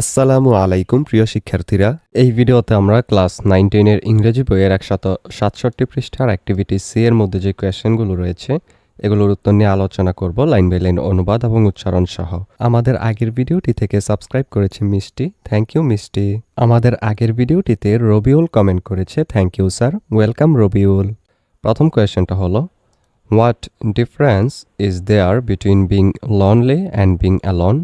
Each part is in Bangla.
আসসালামু আলাইকুম, প্রিয় শিক্ষার্থীরা। এই ভিডিওতে আমরা ক্লাস নাইন টেনের ইংরেজি বইয়ের একশত সাতষট্টি পৃষ্ঠার অ্যাক্টিভিটি সি এর মধ্যে যে কোয়েশ্চেনগুলো রয়েছে, এগুলোর উত্তর নিয়ে আলোচনা করব লাইন বাই লাইন অনুবাদ এবং উচ্চারণ সহ। আমাদের আগের ভিডিওটি থেকে সাবস্ক্রাইব করেছে মিষ্টি। থ্যাংক ইউ মিষ্টি। আমাদের আগের ভিডিওটিতে রবিউল কমেন্ট করেছে thank you sir welcome Rabiul. প্রথম কোয়েশ্চেনটা হলো what difference is there between being lonely and being alone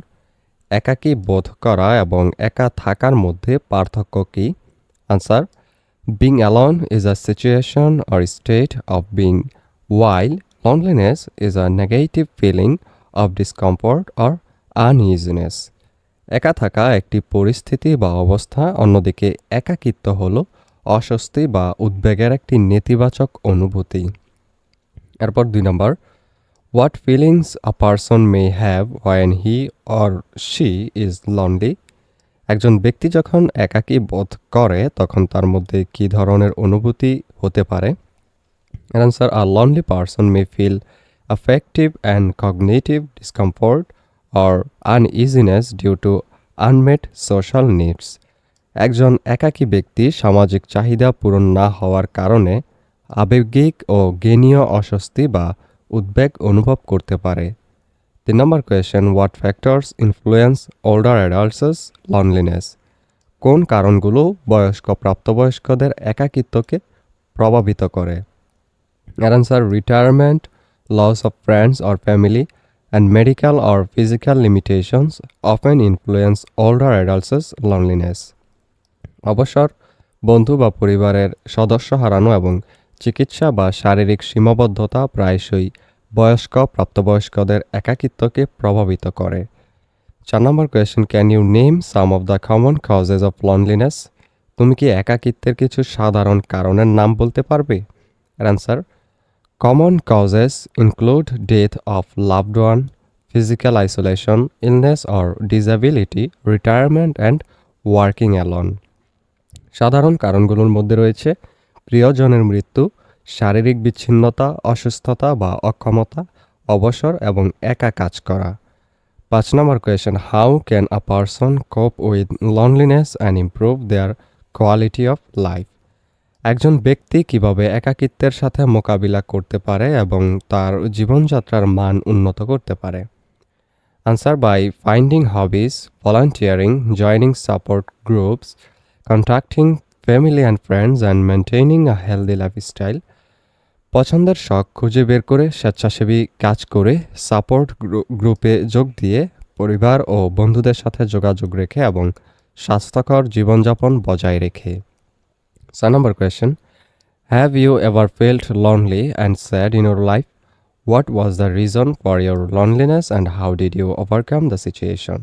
একাকী বোধ করা এবং একা থাকার মধ্যে পার্থক্য কি? Answer being alone is a situation or state of being while loneliness is a negative feeling of discomfort or uneasiness একা থাকা একটি পরিস্থিতি বা অবস্থা অন্যদিকে একাকিত্ব হল অস্বস্তি বা উদ্বেগের একটি নেতিবাচক অনুভূতি। এরপর দুই নম্বর what feelings a person may have when he or she is lonely একজন ব্যক্তি যখন একাকী বোধ করে, তখন তার মধ্যে কী ধরনের অনুভূতি হতে পারে? Answer a lonely person may feel affective and cognitive discomfort or uneasiness due to unmet social needs একজন একাকী ব্যক্তি সামাজিক চাহিদা পূরণ না হওয়ার কারণে আবেগিক ও জ্ঞানীয় অস্বস্তি বা উদ্বেগ অনুভব করতে পারে। তিন নম্বর question what factors influence older adults loneliness কোন কারণগুলো বয়স্ক, প্রাপ্তবয়স্কদের একাকিত্বকে প্রভাবিত করে? Answer retirement loss of friends or family and medical or physical limitations often influence older adults loneliness অবসর, বন্ধু বা পরিবারের সদস্য হারানো এবং চিকিৎসা বা শারীরিক সীমাবদ্ধতা প্রায়শই বয়স্ক, প্রাপ্তবয়স্কদের একাকিত্বকে প্রভাবিত করে। চার নম্বর question can you name some of the common causes of loneliness তুমি কি একাকিত্বের কিছু সাধারণ কারণের নাম বলতে পারবে? Answer common causes include death of loved one physical isolation illness or disability retirement and working alone সাধারণ কারণগুলোর মধ্যে রয়েছে প্রিয়জনের মৃত্যু, শারীরিক বিচ্ছিন্নতা, অসুস্থতা বা অক্ষমতা, অবসর এবং একা কাজ করা। পাঁচ নম্বর question how can a person cope with loneliness and improve their quality of life একজন ব্যক্তি কীভাবে একাকিত্বের সাথে মোকাবিলা করতে পারে এবং তার জীবনযাত্রার মান উন্নত করতে পারে? Answer by finding hobbies volunteering joining support groups contacting family and friends and maintaining a healthy lifestyle পছন্দের শখ খুঁজে বের করে স্বেচ্ছাসেবী কাজ করে সাপোর্ট গ্রুপে যোগ দিয়ে পরিবার ও বন্ধুদের সাথে যোগাযোগ রেখে এবং স্বাস্থ্যকর জীবনযাপন বজায় রেখে। ছয় নম্বর question have you ever felt lonely and sad in your life what was the reason for your loneliness and how did you overcome the situation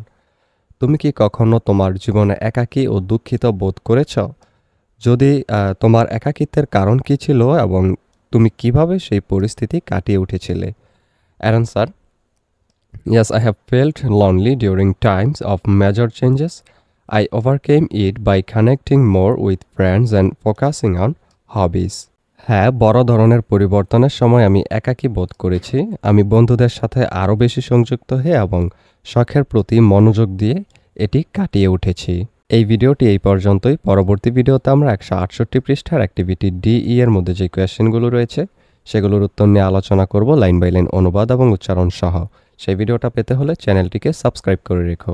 তুমি কি কখনো তোমার জীবনে একাকী ও দুঃখিত বোধ করেছ? যদি তোমার একাকিত্বের কারণ কি ছিল এবং তুমি কীভাবে সেই পরিস্থিতি কাটিয়ে উঠেছিলে answer Yes, I have felt lonely during times of major changes. I overcame it by connecting more with friends and focusing on hobbies. হ্যাঁ বড় ধরনের পরিবর্তনের সময় আমি একাকী বোধ করেছি আমি বন্ধুদের সাথে আরও বেশি সংযুক্ত হয়ে এবং শখের প্রতি মনোযোগ দিয়ে এটি কাটিয়ে উঠেছি এই ভিডিওটি এই পর্যন্তই। পরবর্তী ভিডিওতে আমরা একশো আটষট্টি পৃষ্ঠার অ্যাক্টিভিটি ডিই এর মধ্যে যে কোয়েশ্চেনগুলো রয়েছে, সেগুলোর উত্তর নিয়ে আলোচনা করব লাইন বাই লাইন অনুবাদ এবং উচ্চারণ সহ। সেই ভিডিওটা পেতে হলে চ্যানেলটিকে সাবস্ক্রাইব করে রেখো।